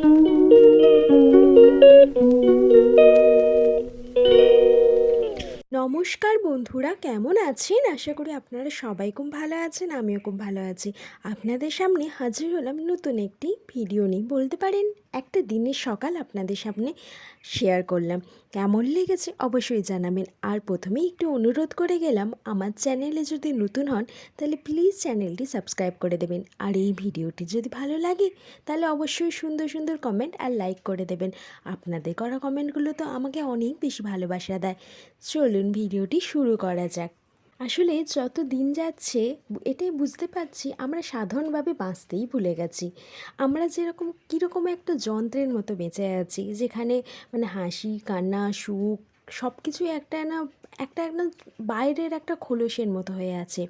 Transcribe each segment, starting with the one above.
Thank you. নমস্কার বন্ধুরা, কেমন আছেন? আশা করি আপনারা সবাই খুব ভালো আছেন, আমিও খুব ভালো আছি। আপনাদের সামনে হাজির হলাম নতুন একটি ভিডিও নিয়ে। বলতে পারেন, একটা দিনের সকাল আপনাদের সামনে শেয়ার করলাম। কেমন লেগেছে অবশ্যই জানাবেন। আর প্রথমেই একটু অনুরোধ করে গেলাম, আমার চ্যানেলে যদি নতুন হন, তাহলে প্লিজ চ্যানেলটি সাবস্ক্রাইব করে দেবেন। আর এই ভিডিওটি যদি ভালো লাগে, তাহলে অবশ্যই সুন্দর সুন্দর কমেন্ট আর লাইক করে দেবেন। আপনাদের করা কমেন্টগুলো তো আমাকে অনেক বেশি ভালোবাসা দেয়। চলুন ভিডিওটি শুরু করা যাক। আসলে যত দিন যাচ্ছে, এটাই বুঝতে পারছি আমরা সাধারণভাবে বাঁচতেই ভুলে গেছি। আমরা যেরকম, কীরকম একটা যন্ত্রের মতো বেঁচে আছি, যেখানে মানে হাসি, কান্না, সুখ সব কিছুই একটা না, একটা একটা বাইরের একটা খোলসের মতো হয়ে আছে।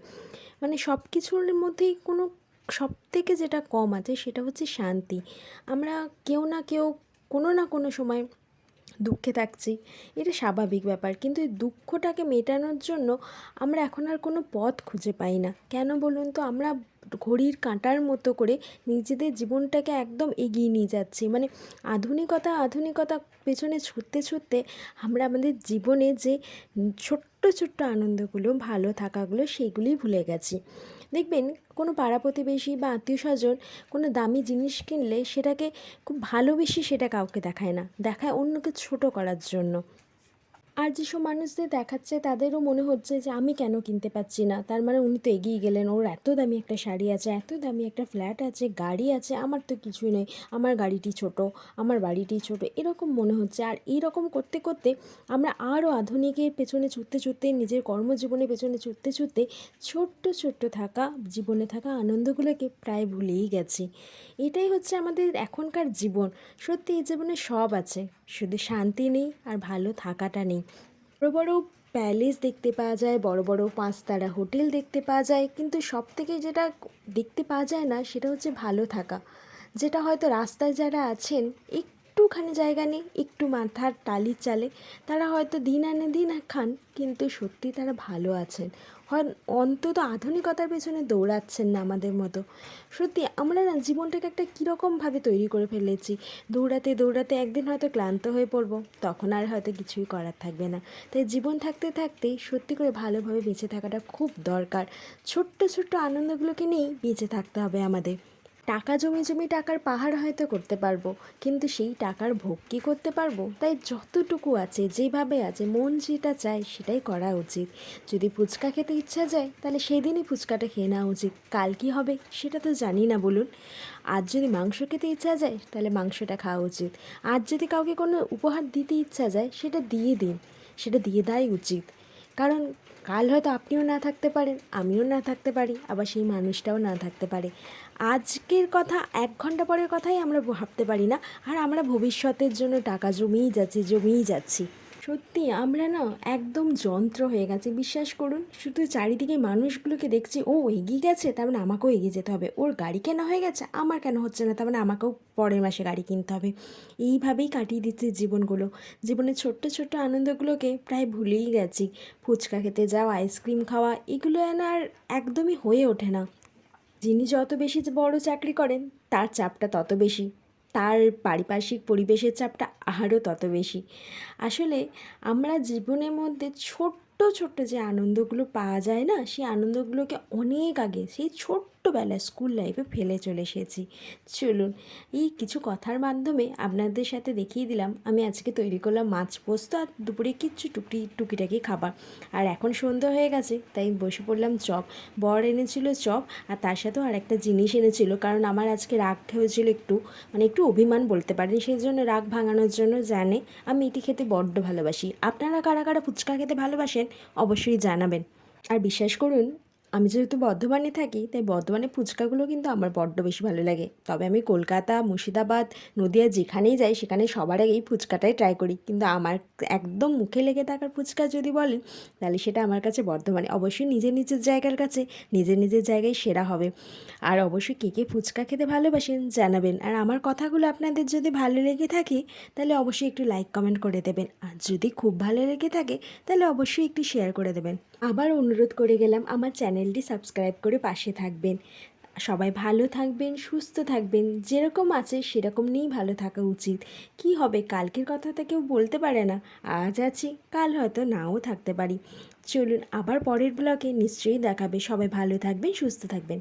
মানে সব কিছুর মধ্যেই কোনো সব থেকে যেটা কম আছে সেটা হচ্ছে শান্তি। আমরা কেউ না কেউ কোনো না কোনো সময় দুঃখে থাকছি। এটা স্বাভাবিক ব্যাপার। কিন্তু এই দুঃখটাকে মেটানোর জন্য আমরা এখন আর কোনো পথ খুঁজে পাই না। কেন বলুন তো? আমরা ঘড়ির কাঁটার মতো করে নিজেদের জীবনটাকে একদম এগিয়ে নিয়ে যাচ্ছি। মানে আধুনিকতা আধুনিকতা পেছনে ছুটতে ছুটতে আমরা আমাদের জীবনে যে ছোট্ট ছোট্ট ছোট্ট আনন্দগুলো, ভালো থাকাগুলো সেগুলি ভুলে গেছি। দেখবেন কোনো পাড়া প্রতিবেশী বা আত্মীয় স্বজন কোনো দামি জিনিস কিনলে সেটাকে খুব ভালোবেসে সেটা কাউকে দেখায় না। দেখায় অন্যকে ছোট করার জন্য। আর যেসব মানুষদের দেখাচ্ছে, তাদেরও মনে হচ্ছে যে, আমি কেন কিনতে পারছি না? তার মানে উনি তো এগিয়ে গেলেন। ওর এত দামি একটা শাড়ি আছে, এত দামি একটা ফ্ল্যাট আছে, গাড়ি আছে, আমার তো কিছুই নেই। আমার গাড়িটি ছোট, আমার বাড়িটি ছোট, এরকম মনে হচ্ছে। আর এইরকম করতে করতে আমরা আরও আধুনিকের পেছনে ছুটতে ছুটতে, নিজের কর্মজীবনে পেছনে ছুটতে ছুটতে ছোট্ট ছোট্ট থাকা, জীবনে থাকা আনন্দগুলোকে প্রায় ভুলেই গেছি। এটাই হচ্ছে আমাদের এখনকার জীবন। সত্যি, এই জীবনে সব আছে। শুধু শান্তি নেই আর ভালো থাকাটা নেই। বড় বড় প্যালেস দেখতে পাওয়া যায়, বড় বড় পাঁচতারা হোটেল দেখতে পাওয়া যায়, কিন্তু সব থেকে যেটা দেখতে পাওয়া যায় না সেটা হচ্ছে ভালো থাকা। যেটা হয়তো রাস্তায় যারা আছেন একটুখানি জায়গা নেই, একটু মাথার টালির চালে। তারা হয়তো দিন আনে দিন খান, কিন্তু সত্যি তারা ভালো আছেন। হয় অন্তত আধুনিকতার পেছনে দৌড়াচ্ছেন না আমাদের মতো। সত্যি, আমরা না জীবনটাকে একটা কীরকমভাবে তৈরি করে ফেলেছি। দৌড়াতে দৌড়াতে একদিন হয়তো ক্লান্ত হয়ে পড়ব, তখন আর হয়তো কিছুই করার থাকবে না। তাই জীবন থাকতে থাকতেই সত্যি করে ভালোভাবে বেঁচে থাকাটা খুব দরকার। ছোট্ট ছোট্ট আনন্দগুলোকে নিয়েই বেঁচে থাকতে হবে আমাদের। টাকা জমি জমি টাকার পাহাড় হয়তো করতে পারব, কিন্তু সেই টাকার ভোগ কী করতে পারব? তাই যতটুকু আছে, যেভাবে আছে, মন যেটা চায় সেটাই করা উচিত। যদি ফুচকা খেতে ইচ্ছা যায়, তাহলে সেই দিনই ফুচকাটা খেয়ে নেওয়া উচিত। কাল কী হবে, সেটা তো জানি না, বলুন। আজ যদি মাংস খেতে ইচ্ছা যায়, তাহলে মাংসটা খাওয়া উচিত। আজ যদি কাউকে কোনো উপহার দিতে ইচ্ছা যায়, সেটা দিয়ে দিন। সেটা দিয়ে দেওয়াই উচিত। কারণ কাল হয়তো আপনিও না থাকতে পারেন, আমিও না থাকতে পারি, আবার সেই মানুষটাও না থাকতে পারে। আজকের কথা এক ঘণ্টা পরের কথাই আমরা ভাবতে পারি না, আর আমরা ভবিষ্যতের জন্য টাকা জমিয়েই যাচ্ছি জমিয়েই যাচ্ছি। সত্যি, আমরা না একদম যন্ত্র হয়ে গেছে। বিশ্বাস করুন, শুধু চারিদিকে মানুষগুলোকে দেখছি, ও, এগিয়ে গেছে? তার মানে আমাকেও এগিয়ে যেতে হবে। ওর গাড়ি কেনা হয়ে গেছে, আমার কেন হচ্ছে না? তার মানে আমাকেও পরের মাসে গাড়ি কিনতে হবে। এইভাবেই কাটিয়ে দিচ্ছে জীবনগুলো। জীবনের ছোট্ট ছোট্ট আনন্দগুলোকে প্রায় ভুলেই গেছি। ফুচকা খেতে যাওয়া, আইসক্রিম খাওয়া, এগুলো আর একদমই হয়ে ওঠে না। যিনি যত বেশি বড় চাকরি করেন, তার চাপটা তত বেশি। তার পারিপার্শ্বিক পরিবেশের চাপটা আরও তত বেশি। আসলে আমরা জীবনের মধ্যে ছোট্ট ছোট্ট যে আনন্দগুলো পাওয়া যায় না, সেই আনন্দগুলোকে অনেক আগে, সেই ছোট্টবেলায় স্কুল লাইফে ফেলে চলে এসেছি। চলুন, এই কিছু কথার মাধ্যমে আপনাদের সাথে দেখিয়ে দিলাম, আমি আজকে তৈরি করলাম মাছ পোস্ত আর দুপুরে কিচ্ছু টুকি টুকিটাকি খাবার। আর এখন সন্ধ্যা হয়ে গেছে, তাই বসে পড়লাম চপ। বর এনেছিল চপ আর তার সাথেও আর একটা জিনিস এনেছিল, কারণ আমার আজকে রাগ হয়েছিল একটু মানে একটু অভিমান বলতে পারেন সেই জন্য রাগ ভাঙানোর জন্য জানে, আমি এটি খেতে বড্ড ভালোবাসি। আপনারা কারা কারা ফুচকা খেতে ভালোবাসেন, অবশ্যই জানাবেন। আর বিশ্বাস করুন আমি যেহেতু বর্ধমানে থাকি, তাই বর্ধমানে ফুচকাগুলো কিন্তু আমার বড্ড বেশি ভালো লাগে। তবে আমি কলকাতা, মুর্শিদাবাদ, নদিয়া যেখানেই যাই, সেখানে সবার আগেই ফুচকাটাই ট্রাই করি। কিন্তু আমার একদম মুখে লেগে থাকার ফুচকা যদি বলেন, তাহলে সেটা আমার কাছে বর্ধমানে অবশ্যই নিজের নিজের জায়গার কাছে, নিজের নিজের জায়গায় সেরা হবে। আর অবশ্যই কে কে ফুচকা খেতে ভালোবাসেন জানাবেন। আর আমার কথাগুলো আপনাদের যদি ভালো লেগে থাকে, তাহলে অবশ্যই একটু লাইক কমেন্ট করে দেবেন। আর যদি খুব ভালো লেগে থাকে, তাহলে অবশ্যই একটু শেয়ার করে দেবেন। আবার অনুরোধ করে গেলাম, আমার চ্যানেলটি সাবস্ক্রাইব করে পাশে থাকবেন। সবাই ভালো থাকবেন, সুস্থ থাকবেন, যেরকম আছে সেরকম নিয়েই ভালো থাকা উচিত। কি হবে, কালকের কথা তো কেউ বলতে পারে না। আজ আছি, কাল হয়তো নাও থাকতে পারি। চলুন আবার পরের ব্লগে নিশ্চয়ই দেখাবে। সবাই ভালো থাকবেন, সুস্থ থাকবেন।